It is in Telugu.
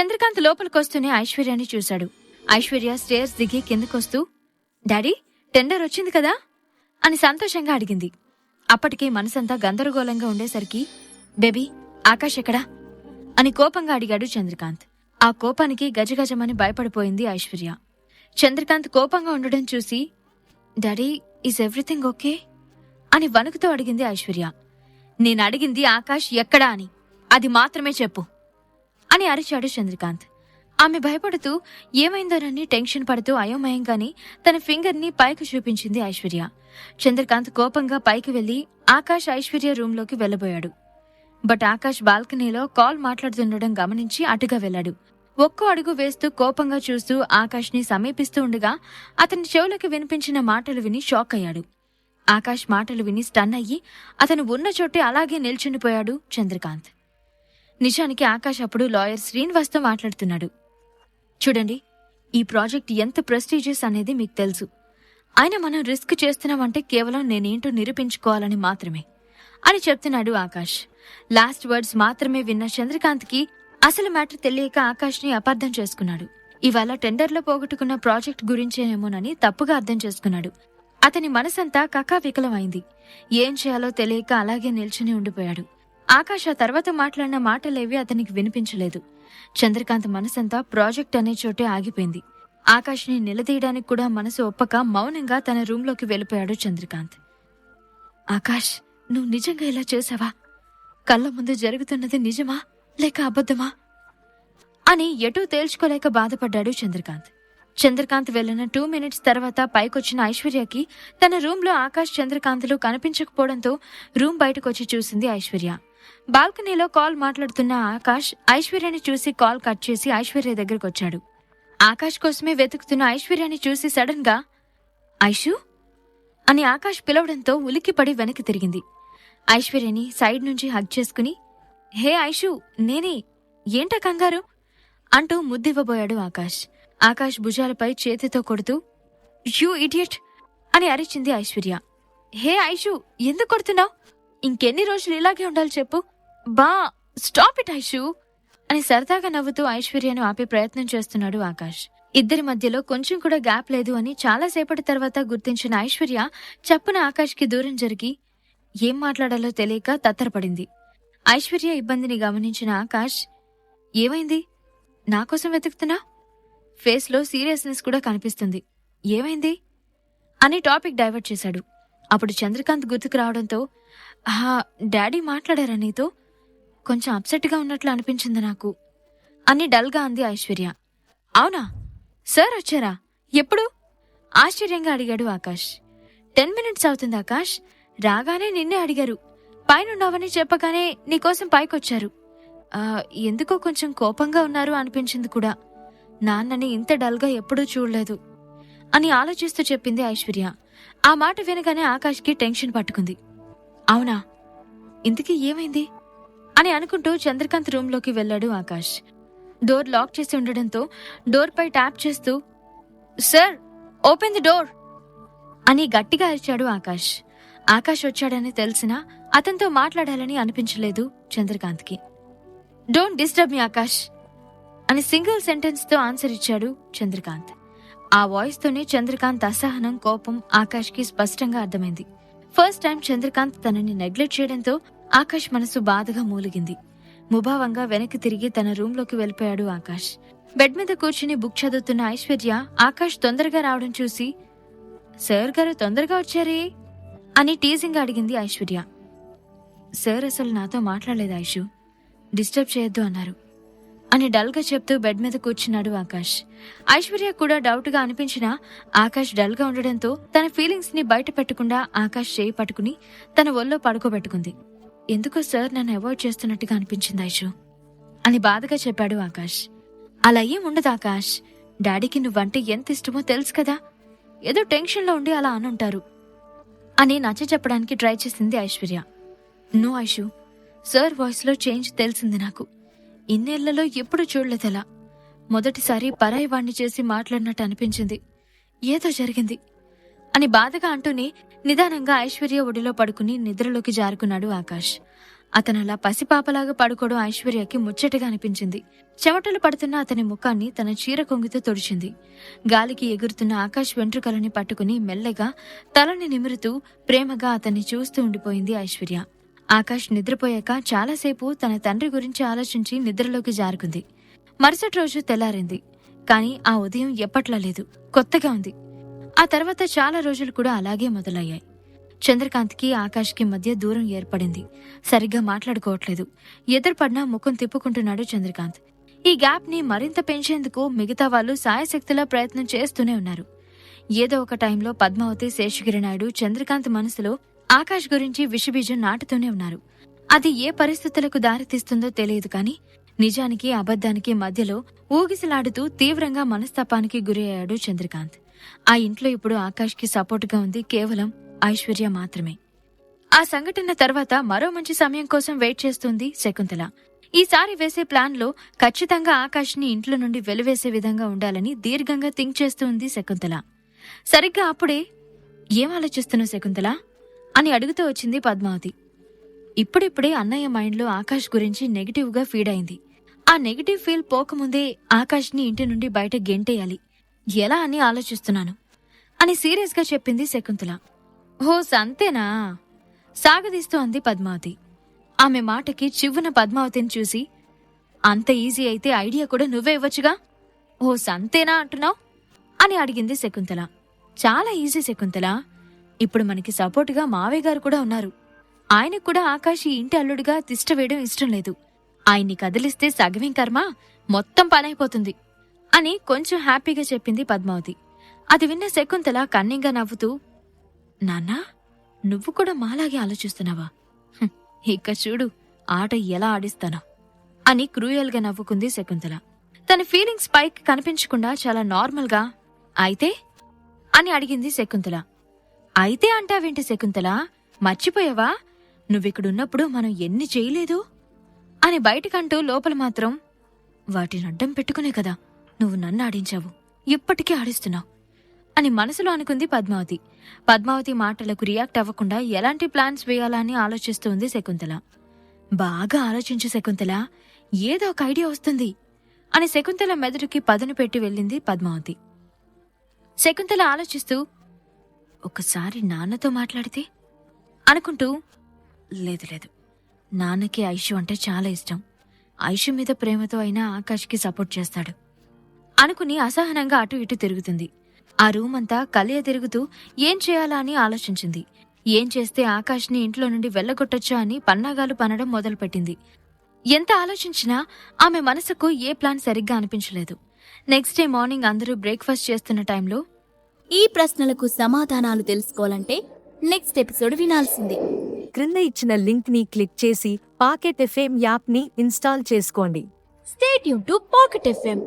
చంద్రకాంత్ లోపలికొస్తూనే ఐశ్వర్యాని చూశాడు. ఐశ్వర్య స్టేర్స్ దిగి కిందకొస్తూ డాడీ టెండర్ వచ్చింది కదా? అని సంతోషంగా అడిగింది. అప్పటికే మనసంతా గందరగోళంగా ఉండేసరికి బేబీ ఆకాష్ ఎక్కడా? అని కోపంగా అడిగాడు చంద్రకాంత్. ఆ కోపానికి గజగజమని భయపడిపోయింది ఐశ్వర్య. చంద్రకాంత్ కోపంగా ఉండడం చూసి డాడీ ఈజ్ ఎవ్రీథింగ్ ఓకే? అని వణుకుతో అడిగింది ఐశ్వర్య. నేను అడిగింది ఆకాష్ ఎక్కడా అని. అది మాత్రమే చెప్పు. అని అరిచాడు చంద్రకాంత్. ఆమె భయపడుతూ ఏమైందోనని టెన్షన్ పడుతూ అయోమయంగాని తన ఫింగర్ని పైకి చూపించింది ఐశ్వర్య. చంద్రకాంత్ కోపంగా పైకి వెళ్ళి ఆకాష్ ఐశ్వర్య రూంలోకి వెళ్ళబోయాడు బట్ ఆకాష్ బాల్కనీలో కాల్ మాట్లాడుతుండడం గమనించి అటుగా వెళ్ళాడు. ఒక్కో అడుగు వేస్తూ కోపంగా చూస్తూ ఆకాష్ని సమీపిస్తూ ఉండగా అతని చెవులకు వినిపించిన మాటలు విని షాక్ అయ్యాడు. ఆకాష్ మాటలు విని స్టన్ అయ్యి అతను ఉన్న చోటే అలాగే నిల్చుండిపోయాడు చంద్రకాంత్. నిజానికి ఆకాష్ అప్పుడు లాయర్ శ్రీనివాస్తో మాట్లాడుతున్నాడు. చూడండి ఈ ప్రాజెక్ట్ ఎంత ప్రెస్టీజియస్ అనేది మీకు తెలుసు. అయినా మనం రిస్క్ చేస్తున్నామంటే కేవలం నేనేంటో నిరూపించుకోవాలని మాత్రమే. అని చెప్తున్నాడు ఆకాష్. లాస్ట్ వర్డ్స్ మాత్రమే విన్న చంద్రకాంత్కి అసలు మ్యాటర్ తెలియక ఆకాష్ని అపార్థం చేసుకున్నాడు. ఇవాళ టెండర్లో పోగొట్టుకున్న ప్రాజెక్ట్ గురించేనేమోనని తప్పుగా అర్థం చేసుకున్నాడు. అతని మనసంతా కకావికలమైంది. ఏం చేయాలో తెలియక అలాగే నిల్చుని ఉండిపోయాడు. ఆకాశ తర్వాత మాట్లాడిన మాటలేవి అతనికి వినిపించలేదు. చంద్రకాంత్ మనసంతా ప్రాజెక్ట్ అనే చోటే ఆగిపోయింది. ఆకాష్ని నిలదీయడానికి కూడా మనసు ఒప్పక మౌనంగా తన రూంలోకి వెళ్ళిపోయాడు చంద్రకాంత్. ఆకాష్ నువ్వు నిజంగా ఇలా చేసావా కళ్ళ ముందు జరుగుతున్నది నిజమా? లేక అబద్ధమా? అని ఎటూ తేల్చుకోలేక బాధపడ్డాడు చంద్రకాంత్. చంద్రకాంత్ వెళ్ళిన టూ మినిట్స్ తర్వాత పైకొచ్చిన ఐశ్వర్యకి తన రూంలో ఆకాష్ చంద్రకాంత్లు కనిపించకపోవడంతో రూమ్ బయటకొచ్చి చూసింది ఐశ్వర్య. బాల్కనీలో కాల్ మాట్లాడుతున్న ఆకాష్ ఐశ్వర్యని చూసి కాల్ కట్ చేసి ఐశ్వర్య దగ్గరకు వచ్చాడు. ఆకాష్ కోసమే వెతుకుతున్న ఐశ్వర్యని చూసి సడన్గా ఐషు? అని ఆకాష్ పిలవడంతో ఉలిక్కిపడి వెనక్కి తిరిగింది. ఐశ్వర్యని సైడ్ నుంచి హగ్ చేసుకుని హే ఐషు నేనే ఏంటా కంగారు? అంటూ ముద్దివ్వబోయాడు ఆకాష్. ఆకాష్ భుజాలపై చేతితో కొడుతూ యూ ఇడియట్ అని అరిచింది ఐశ్వర్య. హే ఐషు ఎందుకు కొడుతున్నావు? ఇంకెన్ని రోజులు ఇలాగే ఉండాలి చెప్పు. బా స్టాప్ ఇట్ ఐషు! అని సరదాగా నవ్వుతూ ఐశ్వర్యను ఆపే ప్రయత్నం చేస్తున్నాడు ఆకాష్. ఇద్దరి మధ్యలో కొంచెం కూడా గ్యాప్ లేదు అని చాలాసేపటి తర్వాత గుర్తించిన ఐశ్వర్య చప్పున ఆకాష్కి దూరం జరిగి ఏం మాట్లాడాలో తెలియక తత్తరపడింది. ఐశ్వర్య ఇబ్బందిని గమనించిన ఆకాష్ ఏమైంది? నా కోసం వెతుకుతున్నా? ఫేస్లో సీరియస్నెస్ కూడా కనిపిస్తుంది. ఏమైంది? అని టాపిక్ డైవర్ట్ చేశాడు. అప్పుడు చంద్రకాంత్ గుర్తుకు రావడంతో హా డాడీ మాట్లాడారా నీతో? కొంచెం అప్సెట్గా ఉన్నట్లు అనిపించింది నాకు. అని డల్గా అంది ఐశ్వర్య. అవునా? సార్ వచ్చారా? ఎప్పుడు? ఆశ్చర్యంగా అడిగాడు ఆకాష్. టెన్ మినిట్స్ అవుతుంది ఆకాష్. రాగానే నిన్నే అడిగారు. పైనున్నావని చెప్పగానే నీకోసం పైకొచ్చారు. ఎందుకో కొంచెం కోపంగా ఉన్నారు అనిపించింది కూడా. నాన్నని ఇంత డల్గా ఎప్పుడూ చూడలేదు అని ఆలోచిస్తూ చెప్పింది ఐశ్వర్య. ఆ మాట వినగానే ఆకాష్కి టెన్షన్ పట్టుకుంది. అవునా? ఇంతకీ ఏమైంది? అని అనుకుంటూ చంద్రకాంత్ రూంలోకి వెళ్ళాడు ఆకాష్. డోర్ లాక్ చేసి ఉండడంతో డోర్పై ట్యాప్ చేస్తూ సార్ ఓపెన్ ది డోర్! అని గట్టిగా అరిచాడు ఆకాష్. ఆకాష్ వచ్చాడని తెలిసినా అతనితో మాట్లాడాలని అనిపించలేదు చంద్రకాంత్కి. Don't disturb me Akash! అని సింగిల్ సెంటెన్స్తో ఆన్సర్ ఇచ్చాడు చంద్రకాంత్. ఆ వాయిస్తోనే చంద్రకాంత్ అసహనం కోపం ఆకాష్కి స్పష్టంగా అర్థమైంది. ఫస్ట్ టైం చంద్రకాంత్ తనని నెగ్లెక్ట్ చేయడంతో ఆకాష్ మనసు బాధగా మూలిగింది. ముభావంగా వెనక్కి తిరిగి తన రూంలోకి వెళ్ళిపోయాడు ఆకాష్. బెడ్ మీద కూర్చుని బుక్ చదువుతున్న ఐశ్వర్య ఆకాష్ తొందరగా రావడం చూసి సార్ గారు తొందరగా వచ్చారే? అని టీజింగ్ అడిగింది ఐశ్వర్య. సార్ అసలు నాతో మాట్లాడలేదు ఐషు. డిస్టర్బ్ చేయొద్దు అన్నారు. అని డల్గా చెప్తూ బెడ్ మీద కూర్చున్నాడు ఆకాష్. ఐశ్వర్య కూడా డౌట్గా అనిపించిన అనిపించినా ఆకాష్ డల్గా ఉండడంతో తన ఫీలింగ్స్ని బయట పెట్టకుండా ఆకాష్ చేయి పట్టుకుని తన ఒళ్ళో పడుకోబెట్టుకుంది. ఎందుకో సార్ నన్ను అవాయిడ్ చేస్తున్నట్టుగా అనిపించింది ఐషు. అని బాధగా చెప్పాడు ఆకాష్. అలా ఏం ఉండదు ఆకాష్. డాడీకి నువ్వంటే ఎంత ఇష్టమో తెలుసు కదా. ఏదో టెన్షన్లో ఉండి అలా అనుంటారు. అని నచ్చ చెప్పడానికి ట్రై చేసింది ఐశ్వర్య. నో ఐషు సార్ వాయిస్లో చేంజ్ తెలిసింది నాకు. ఇన్నేళ్ళలో ఎప్పుడు చూడలేదలా మొదటిసారి పరాయి వాణ్ణి చేసి మాట్లాడినట్టు అనిపించింది. ఏదో జరిగింది. అని బాధగా అంటూనే నిదానంగా ఐశ్వర్య ఒడిలో పడుకుని నిద్రలోకి జారుకున్నాడు ఆకాష్. అతను అలా పసిపాపలాగా పడుకోవడం ఐశ్వర్యకి ముచ్చటగా అనిపించింది. చెమటలు పడుతున్న అతని ముఖాన్ని తన చీర కొంగితో తుడిచింది. గాలికి ఎగురుతున్న ఆకాష్ వెంట్రుకలని పట్టుకుని మెల్లగా తలని నిమురుతూ ప్రేమగా అతన్ని చూస్తూ ఉండిపోయింది ఐశ్వర్య. ఆకాష్ నిద్రపోయాక చాలాసేపు తన తండ్రి గురించి ఆలోచించి నిద్రలోకి జారుకుంది. మరుసటి రోజు తెల్లారింది. కానీ ఆ ఉదయం ఎప్పట్లా లేదు. కొత్తగా ఉంది. ఆ తర్వాత చాలా రోజులు కూడా అలాగే మొదలయ్యాయి. చంద్రకాంత్కి ఆకాష్కి మధ్య దూరం ఏర్పడింది. సరిగ్గా మాట్లాడుకోవట్లేదు. ఎదురుపడినా ముఖం తిప్పుకుంటున్నాడు చంద్రకాంత్. ఈ గ్యాప్ని మరింత పెంచేందుకు మిగతా వాళ్ళు సాయశక్తిలా ప్రయత్నం చేస్తూనే ఉన్నారు. ఏదో ఒక టైంలో పద్మావతి శేషగిరి నాయుడు చంద్రకాంత్ మనసులో ఆకాష్ గురించి విషబీజం నాటుతూనే ఉన్నారు. అది ఏ పరిస్థితులకు దారితీస్తుందో తెలియదు కానీ నిజానికి అబద్ధానికి మధ్యలో ఊగిసలాడుతూ తీవ్రంగా మనస్తాపానికి గురయ్యాడు చంద్రకాంత్. ఆ ఇంట్లో ఇప్పుడు ఆకాష్కి సపోర్ట్గా ఉంది కేవలం ఐశ్వర్య మాత్రమే. ఆ సంఘటన తర్వాత మరో మంచి సమయం కోసం వెయిట్ చేస్తుంది శకుంతల. ఈసారి వేసే ప్లాన్లో ఖచ్చితంగా ఆకాష్ని ఇంట్లో నుండి వెలివేసే విధంగా ఉండాలని దీర్ఘంగా థింక్ చేస్తుంది శకుంతల. సరిగ్గా అప్పుడే ఏం ఆలోచిస్తున్నావు శకుంతల? అని అడుగుతూ వచ్చింది పద్మావతి. ఇప్పుడిప్పుడే అన్నయ్య మైండ్లో ఆకాష్ గురించి నెగిటివ్గా ఫీడ్ అయింది. ఆ నెగిటివ్ ఫీల్ పోకముందే ఆకాష్ని ఇంటి నుండి బయట గెంటేయాలి. ఎలా అని ఆలోచిస్తున్నాను అని సీరియస్గా చెప్పింది శకుంతల. ఓ సంతేనా? సాగదీస్తూ అంది పద్మావతి. ఆమె మాటకి చివ్వున పద్మావతిని చూసి అంత ఈజీ అయితే ఐడియా కూడా నువ్వే ఇవ్వచ్చుగా? ఓ సంతేనా అంటున్నావు? అని అడిగింది శకుంతల. చాలా ఈజీ శకుంతల. ఇప్పుడు మనకి సపోర్టుగా మావయ్య గారు కూడా ఉన్నారు. ఆయనకు కూడా ఆకాశ్ ఇంటి అల్లుడిగా తిష్ట వేయడం ఇష్టం లేదు. ఆయన్ని కదిలిస్తే సగమేం కర్మ? మొత్తం పనైపోతుంది. అని కొంచెం హ్యాపీగా చెప్పింది పద్మావతి. అది విన్న శకుంతల కన్నింగా నవ్వుతూ నాన్నా నువ్వు కూడా మాలాగే ఆలోచిస్తున్నావా? ఇక చూడు ఆట ఎలా ఆడిస్తానా అని క్రూయల్గా నవ్వుకుంది శకుంతల. తన ఫీలింగ్స్ పైకి కనిపించకుండా చాలా నార్మల్గా అయితే? అని అడిగింది శకుంతల. అయితే అంటావేంటి శకుంతల? మర్చిపోయావా? నువ్విక్కడున్నప్పుడు మనం ఎన్ని చేయలేదు? అని బయటకంటూ లోపల మాత్రం వాటిని అడ్డం పెట్టుకునే కదా నువ్వు నన్ను ఆడించావు. ఇప్పటికీ ఆడిస్తున్నావు. అని మనసులో అనుకుంది పద్మావతి. పద్మావతి మాటలకు రియాక్ట్ అవ్వకుండా ఎలాంటి ప్లాన్స్ వేయాలని ఆలోచిస్తుంది శకుంతల. బాగా ఆలోచించు శకుంతల. ఏదో ఒక ఐడియా వస్తుంది. అని శకుంతల మెదడుకి పదును పెట్టి వెళ్ళింది పద్మావతి. శకుంతల ఆలోచిస్తూ ఒకసారి నాన్నతో మాట్లాడితే? అనుకుంటూ లేదు లేదు. నాన్నకి ఐషు అంటే చాలా ఇష్టం. ఐషు మీద ప్రేమతో అయినా ఆకాష్కి సపోర్ట్ చేస్తాడు. అనుకుని అసహనంగా అటు ఇటు తిరుగుతుంది. ఆ రూమ్ అంతా కలియ తిరుగుతూ ఏం చేయాలా అని ఆలోచించింది. ఏం చేస్తే ఆకాష్ని ఇంట్లో నుండి వెళ్ళగొట్టొచ్చా అని పన్నాగాలు పనడం మొదలుపెట్టింది. ఎంత ఆలోచించినా ఆమె మనసుకు ఏ ప్లాన్ సరిగ్గా అనిపించలేదు. నెక్స్ట్ డే మార్నింగ్ అందరూ బ్రేక్ఫాస్ట్ చేస్తున్న టైంలో ఈ ప్రశ్నలకు సమాధానాలు తెలుసుకోవాలంటే నెక్స్ట్ ఎపిసోడ్ వినాల్సిందే. క్రింద ఇచ్చిన లింక్ని క్లిక్ చేసి పాకెట్ ఎఫ్ఎం యాప్ని ఇన్స్టాల్ చేసుకోండి. స్టేట్ యూన్ టు పాకెట్ ఎఫ్ఎం